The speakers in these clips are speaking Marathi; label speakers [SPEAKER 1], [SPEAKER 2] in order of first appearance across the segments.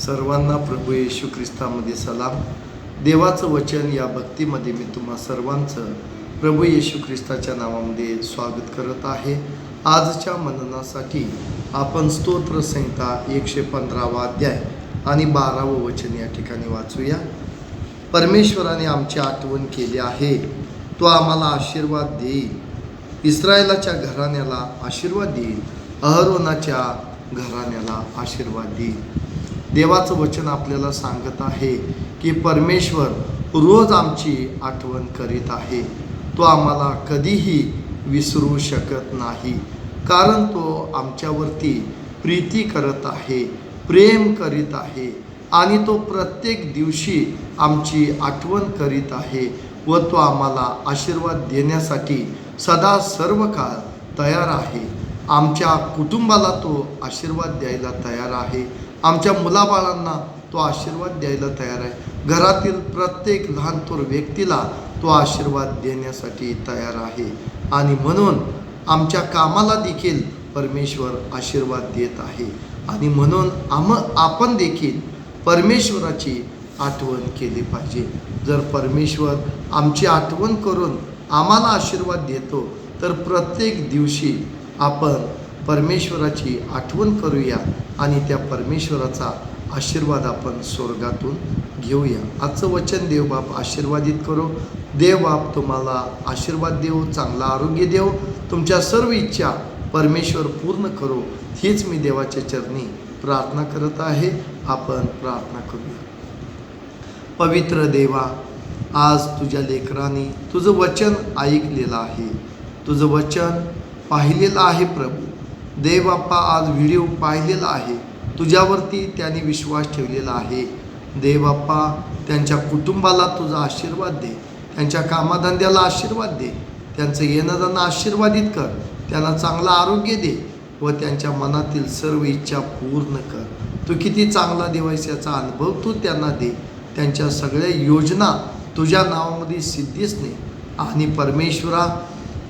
[SPEAKER 1] सर्वांना प्रभू येशू ख्रिस्तामध्ये सलाम. देवाचं वचन या भक्तीमध्ये मी तुम्हा सर्वांचं प्रभू येशू ख्रिस्ताच्या नावामध्ये स्वागत करत आहे. आजच्या मननासाठी आपण स्तोत्र संहिता एकशे पंधरावा अध्याय आणि बारावं वचन या ठिकाणी वाचूया. परमेश्वराने आमची आठवण केली आहे. तो आम्हाला आशीर्वाद देईल. इस्रायलाच्या घराण्याला आशीर्वाद देईल. अहरोनाच्या घराण्याला आशीर्वाद देईल. देवाचं वचन आपल्याला सांगत आहे की परमेश्वर रोज आमची आठवण करीत आहे. तो आम्हाला कधीही विसरू शकत नाही. कारण तो आमच्यावरती प्रीती करत आहे प्रेम करीत आहे आणि तो प्रत्येक दिवशी आमची आठवण करीत आहे व तो आम्हाला आशीर्वाद देण्यासाठी सदा सर्व काळ तयार आहे. आमच्या कुटुंबाला तो आशीर्वाद द्यायला तयार आहे. आमच्या मुलाबाळांना तो आशीर्वाद द्यायला तयार आहे. घरातील प्रत्येक लहान थोर व्यक्तीला तो आशीर्वाद देण्यासाठी तयार आहे. आणि म्हणून आमच्या कामाला देखील परमेश्वर आशीर्वाद देत आहे. आणि म्हणून आम आपण देखील परमेश्वराची आठवण केली पाहिजे. जर परमेश्वर आमची आठवण करून आम्हाला आशीर्वाद देतो तर प्रत्येक दिवशी आपण परमेश्वराची आठवण करूया आणि त्या परमेश्वराचा आशीर्वाद आपण स्वर्गातून घेऊया. आजचं वचन देवबाप आशीर्वादित करो. देवबाप तुम्हाला आशीर्वाद देऊ चांगला आरोग्य देऊ तुमच्या सर्व इच्छा परमेश्वर पूर्ण करो. हीच मी देवाच्या चरणी प्रार्थना करत आहे. आपण प्रार्थना करूया. पवित्र देवा आज तुझ्या लेकरांनी तुझं वचन ऐकलेलं आहे. तुझं वचन पाहिलेलं आहे प्रभू. देवबाप्पा आज व्हिडिओ पाहिलेला आहे. तुझ्यावरती त्यांनी विश्वास ठेवलेला आहे. देवबाप्पा त्यांच्या कुटुंबाला तुझा आशीर्वाद दे. त्यांच्या कामाधंद्याला आशीर्वाद दे. त्यांचं येणं जाणं आशीर्वादित कर. त्यांना चांगलं आरोग्य दे व त्यांच्या मनातील सर्व इच्छा पूर्ण कर. तू किती चांगला देवायस याचा अनुभव तू त्यांना दे. त्यांच्या सगळ्या योजना तुझ्या नावामध्ये सिद्धीच नाही आणि परमेश्वरा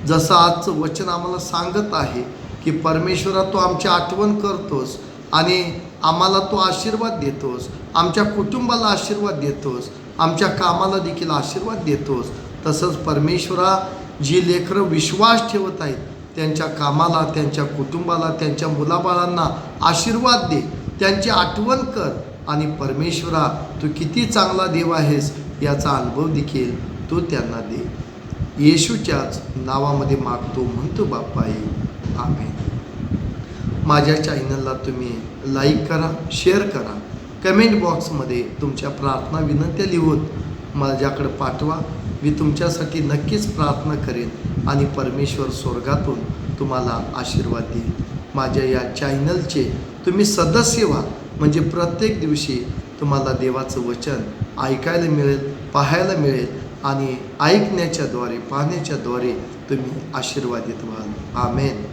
[SPEAKER 1] जसं आजचं वचन आम्हाला सांगत आहे की परमेश्वरा तो आमची आठवण करतोस आणि आम्हाला तो आशीर्वाद देतोस. आमच्या कुटुंबाला आशीर्वाद देतोस. आमच्या कामाला देखील आशीर्वाद देतोस. तसंच परमेश्वरा जी लेकरं विश्वास ठेवत आहेत त्यांच्या कामाला त्यांच्या कुटुंबाला त्यांच्या मुलाबाळांना आशीर्वाद दे. त्यांची आठवण कर आणि परमेश्वरा तू किती चांगला देव आहेस याचा अनुभव देखील तू त्यांना दे. येशूच्याच नावामध्ये मागतो म्हणतो बाप्पाई आमेन. माझ्या चॅनलला तुम्ही लाईक करा शेअर करा. कमेंट बॉक्समध्ये तुमच्या प्रार्थना विनंत्या लिहून माझ्याकडे पाठवा. मी तुमच्यासाठी नक्कीच प्रार्थना करेन आणि परमेश्वर स्वर्गातून तुम्हाला आशीर्वाद देईल. माझ्या या चॅनलचे तुम्ही सदस्य व्हा. म्हणजे प्रत्येक दिवशी तुम्हाला देवाचं वचन ऐकायला मिळेल पाहायला मिळेल आणि ऐकण्याच्याद्वारे पाहण्याच्याद्वारे तुम्ही आशीर्वादित व्हाल. आमेन.